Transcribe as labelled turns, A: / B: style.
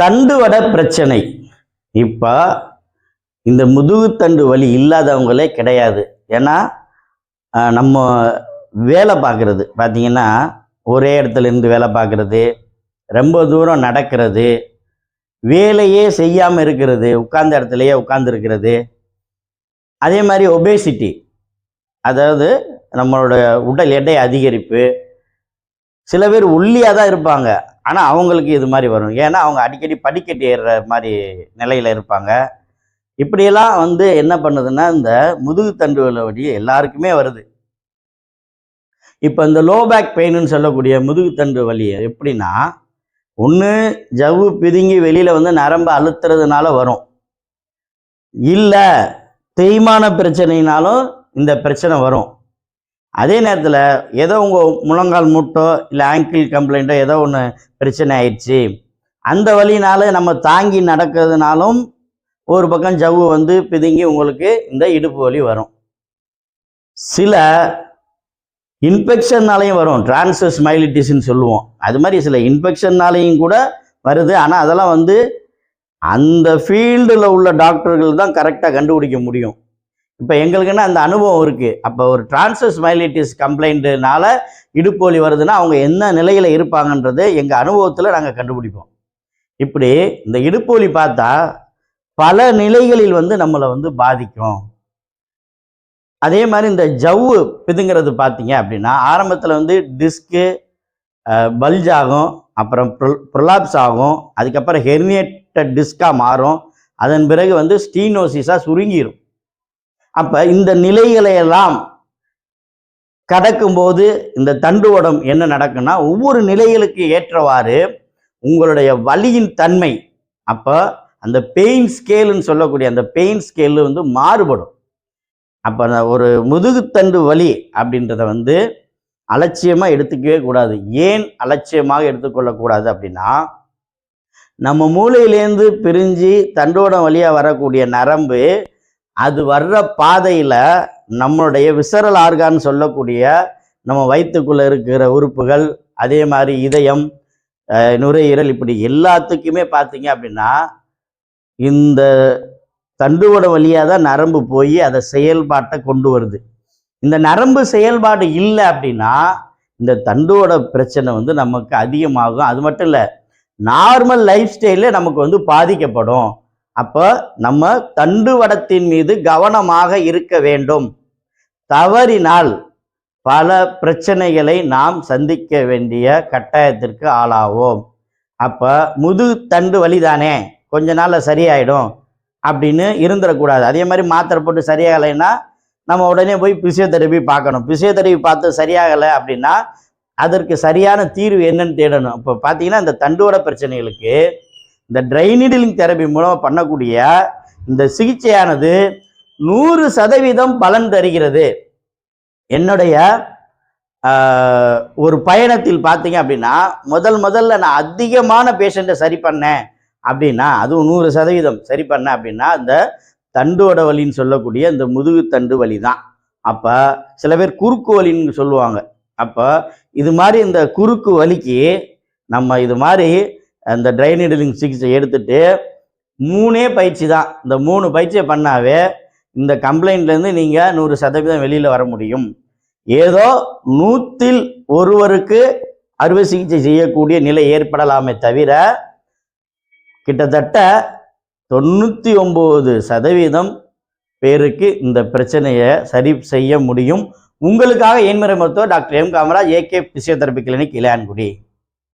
A: தண்டுவட பிரச்சனை. இப்போ இந்த முதுகுத்தண்டு வலி இல்லாதவங்களே கிடையாது. ஏன்னா நம்ம வேலை பார்க்குறது. பார்த்தீங்கன்னா ஒரே இடத்துல இருந்து வேலை பார்க்குறது ரொம்ப தூரம் நடக்கிறது வேலையே செய்யாமல் இருக்கிறது உட்கார்ந்த இடத்துலையே உட்கார்ந்துருக்கிறது அதே மாதிரி ஒபேசிட்டி அதாவது நம்மளோட உடல் எடை அதிகரிப்பு. சில பேர் ஒல்லியாக தான் இருப்பாங்க. ஆனால் அவங்களுக்கு இது மாதிரி வரும். ஏன்னா அவங்க அடிக்கடி படிக்கட்டு ஏறுற மாதிரி நிலையில் இருப்பாங்க. இப்படியெல்லாம் வந்து என்ன பண்ணுதுன்னா இந்த முதுகுத்தண்டு வலி எல்லாருக்குமே வருது. இப்போ இந்த லோ பேக் பெயின்னு சொல்லக்கூடிய முதுகுத்தண்டு வலி எப்படின்னா ஒன்று ஜவ்வு பிதுங்கி வெளியில் வந்து நரம்பு அழுத்துறதுனால வரும். இல்லை தேய்மான பிரச்சனைனாலும் இந்த பிரச்சனை வரும். அதே நேரத்தில் ஏதோ உங்கள் முழங்கால் மூட்டோ இல்லை ஆங்கிள் கம்ப்ளைண்ட்டோ ஏதோ ஒன்று பிரச்சனை ஆயிடுச்சு. அந்த வழினால நம்ம தாங்கி நடக்கிறதுனாலும் ஒரு பக்கம் ஜவ்வு வந்து பிதுங்கி உங்களுக்கு இந்த இடுப்பு வலி வரும். சில இன்ஃபெக்ஷன்னாலையும் வரும். டிரான்சஸ் மைலிட்டிஸ்ன்னு சொல்லுவோம். அது மாதிரி சில இன்ஃபெக்ஷன்னாலையும் கூட வருது. ஆனால் அதெல்லாம் வந்து அந்த ஃபீல்டில் உள்ள டாக்டர்கள் தான் கரெக்டாக கண்டுபிடிக்க முடியும். இப்போ எங்களுக்குன்னா அந்த அனுபவம் இருக்குது அப்போ ஒரு டிரான்சஸ் மைலிட்டிஸ் கம்ப்ளைண்ட்டுனால இடுப்பு வலி வருதுன்னா அவங்க என்ன நிலையில் இருப்பாங்கன்றது எங்கள் அனுபவத்தில் நாங்கள் கண்டுபிடிப்போம். இப்படி இந்த இடுப்பு வலி பார்த்தா பல நிலைகளில் வந்து நம்மளை வந்து பாதிக்கும். அதே மாதிரி இந்த ஜவ்வு பிதுங்கிறது பார்த்தீங்க அப்படின்னா ஆரம்பத்தில் வந்து டிஸ்க்கு பல்ஜ் ஆகும் அப்புறம் ப்ரொலாப்ஸ் ஆகும் அதுக்கப்புறம் ஹெர்னியேட்டட் டிஸ்காக மாறும். அதன் பிறகு வந்து ஸ்டீனோசிஸாக சுருங்கிரும். அப்போ இந்த நிலைகளையெல்லாம் கடக்கும்போது இந்த தண்டுவடம் என்ன நடக்குன்னா ஒவ்வொரு நிலைகளுக்கு ஏற்றவாறு உங்களுடைய வலியின் தன்மை அப்போ அந்த பெயின் ஸ்கேலுன்னு சொல்லக்கூடிய அந்த பெயின் ஸ்கேலு வந்து மாறுபடும். அப்போ ஒரு முதுகுத்தண்டு வலி அப்படின்றத வந்து அலட்சியமாக எடுத்துக்கவே கூடாது. ஏன் அலட்சியமாக எடுத்துக்கொள்ளக்கூடாது அப்படின்னா நம்ம மூளையிலேருந்து பிரிஞ்சு தண்டோடம் வழியாக வரக்கூடிய நரம்பு அது வர்ற பாதையில் நம்மளுடைய விசரல் ஆர்கான் சொல்லக்கூடிய நம்ம வயிற்றுக்குள்ளே இருக்கிற உறுப்புகள் அதே மாதிரி இதயம் நுரையீரல் இப்படி எல்லாத்துக்குமே பார்த்தீங்க அப்படின்னா இந்த தண்டுவோட வழியாக தான் நரம்பு போய் அதை செயல்பாட்டை கொண்டு வருது. இந்த நரம்பு செயல்பாடு இல்லை அப்படின்னா இந்த தண்டுவட பிரச்சனை வந்து நமக்கு அதிகமாகும். அது மட்டும் இல்லை நார்மல் லைஃப் ஸ்டைலே நமக்கு வந்து பாதிக்கப்படும். அப்போ நம்ம தண்டுவடத்தின் மீது கவனமாக இருக்க வேண்டும். தவறினால் பல பிரச்சனைகளை நாம் சந்திக்க வேண்டிய கட்டாயத்திற்கு ஆளாவோம். அப்போ முது தண்டு வலி தானே கொஞ்ச நாளில் சரியாயிடும் அப்படின்னு இருந்துடக்கூடாது. அதே மாதிரி மாத்திரை போட்டு சரியாகலைன்னா நம்ம உடனே போய் பிசியோதெரபி பார்க்கணும். பிசியோதெரபி பார்த்து சரியாகலை அப்படின்னா அதற்கு சரியான தீர்வு என்னன்னு தேடணும். இப்போ பார்த்தீங்கன்னா இந்த தண்டுவட பிரச்சனைகளுக்கு இந்த ட்ரைனிடிலிங் தெரபி மூலமாக பண்ணக்கூடிய இந்த சிகிச்சையானது நூறு சதவீதம் பலன் தருகிறது. என்னுடைய ஒரு பயணத்தில் பார்த்தீங்க அப்படின்னா முதல் முதல்ல நான் அதிகமான பேஷண்ட்டை சரி பண்ணேன் அப்படின்னா அதுவும் நூறு சதவீதம் சரி பண்ணேன் அப்படின்னா அந்த தண்டோட வலின்னு சொல்லக்கூடிய இந்த முதுகு தண்டு வலி தான் அப்போ சில பேர் குறுக்கு வலின்னு சொல்லுவாங்க. அப்போ இது மாதிரி இந்த குறுக்கு வலிக்கு நம்ம இது மாதிரி அந்த ட்ரைனிடலிங் சிகிச்சை எடுத்துட்டு மூணே பயிற்சி தான். இந்த மூணு பயிற்சியை பண்ணாவே இந்த கம்ப்ளைண்ட்லேருந்து நீங்கள் நூறு சதவீதம் வெளியில் வர முடியும். ஏதோ நூற்றில் ஒருவருக்கு அறுவை சிகிச்சை செய்யக்கூடிய நிலை ஏற்படலாமே தவிர கிட்டத்தட்ட தொண்ணூற்றி ஒம்பது சதவீதம் பேருக்கு இந்த பிரச்சனையை சரி செய்ய முடியும். உங்களுக்காக ஏன்முறை மருத்துவர் doctor M Kamaraj A K physiotherapy clinic Ilayangudi.